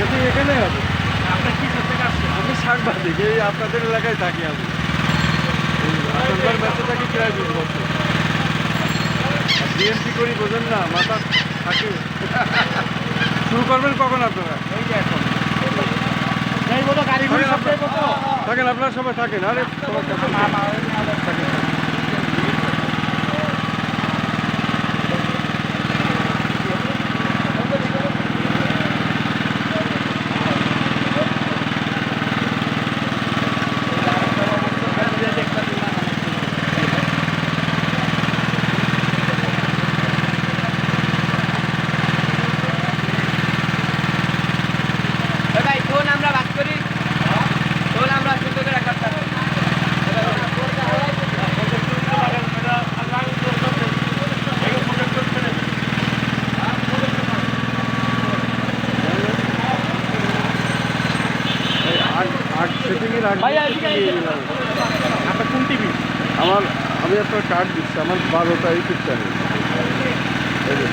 যদি এখানে হবে আমি সাংবাদিক এই আপনাদের এলাকায় থাকি আমি। এই আপনার ব্যস্ত থাকি প্রায় বিশ বছর। বিএনপি করি বোঝেন না মাথা থাকে। শুরু করবেন কখন আপনারা? থাকেন আপনারা? থাকেন আপনারা সবাই থাকেন। আরে সেটিংয়ের আগে ভাই, এদিকে নিয়ে এদিকে। নিলাম। আপনার কোন টিভি আমার আমি একটা কার্ড দিচ্ছি আমার বারোটা ইউটিউব চ্যানেল এই যে,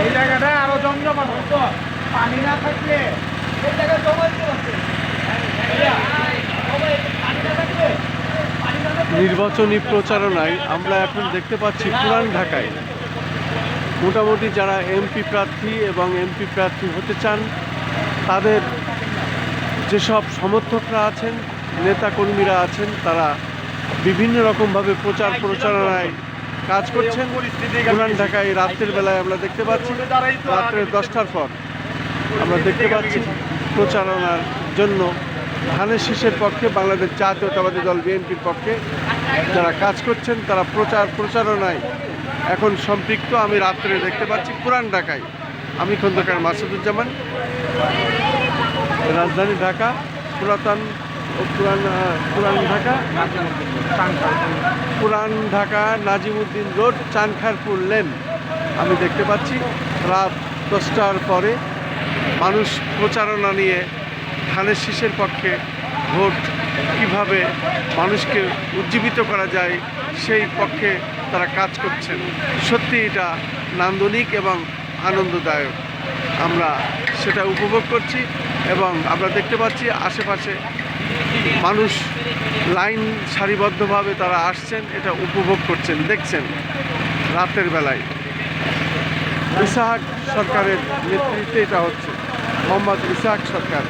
এই জায়গাটা আরও জমজমাট হতো। পানি না থাকলে এই জায়গায় জমা দিতে পারছে পানি না থাকলে পানি না থাকলে নির্বাচনী প্রচারণায় আমরা এখন দেখতে পাচ্ছি পুরান ঢাকায়। মোটামুটি যারা এমপি প্রার্থী এবং এমপি প্রার্থী হতে চান, তাদের যেসব সমর্থকরা আছেন, নেতাকর্মীরা আছেন, তারা বিভিন্ন রকমভাবে প্রচার প্রচারণায় কাজ করছেন। পুরান ঢাকায় রাত্রের বেলায় আমরা দেখতে পাচ্ছি রাত্রে দশটার পর আমরা দেখতে পাচ্ছি প্রচারণার জন্য ধানের শীষের পক্ষে, বাংলাদেশ জাতীয়তাবাদী দল বিএনপির পক্ষে যারা কাজ করছেন, তারা প্রচার প্রচারণায় এখন সম্পৃক্ত। আমি রাত্রে দেখতে পাচ্ছি পুরান ঢাকায়। আমি খন্দকার মাসুদুজ্জামান। রাজধানী ঢাকা, পুরাতন পুরান Puran Dhaka. Puran Dhaka, Nazimuddin road, Chankharpul lane. আমি দেখতে পাচ্ছি রাত দশটার পরে মানুষ প্রচারণা নিয়ে ধানের শীষের পক্ষে ভোট কীভাবে মানুষকে উজ্জীবিত করা যায়, সেই পক্ষে তারা কাজ করছেন। সত্যি এটা নান্দনিক এবং আনন্দদায়ক। আমরা সেটা উপভোগ করছি এবং আমরা দেখতে পাচ্ছি আশেপাশে মানুষ লাইন সারিবদ্ধভাবে তারা আসছেন, এটা উপভোগ করছেন। দেখছেন রাতের বেলায়। ইসাহাক সরকারের নেতৃত্বে এটা হচ্ছে। মোহাম্মদ ইসাহাক সরকার।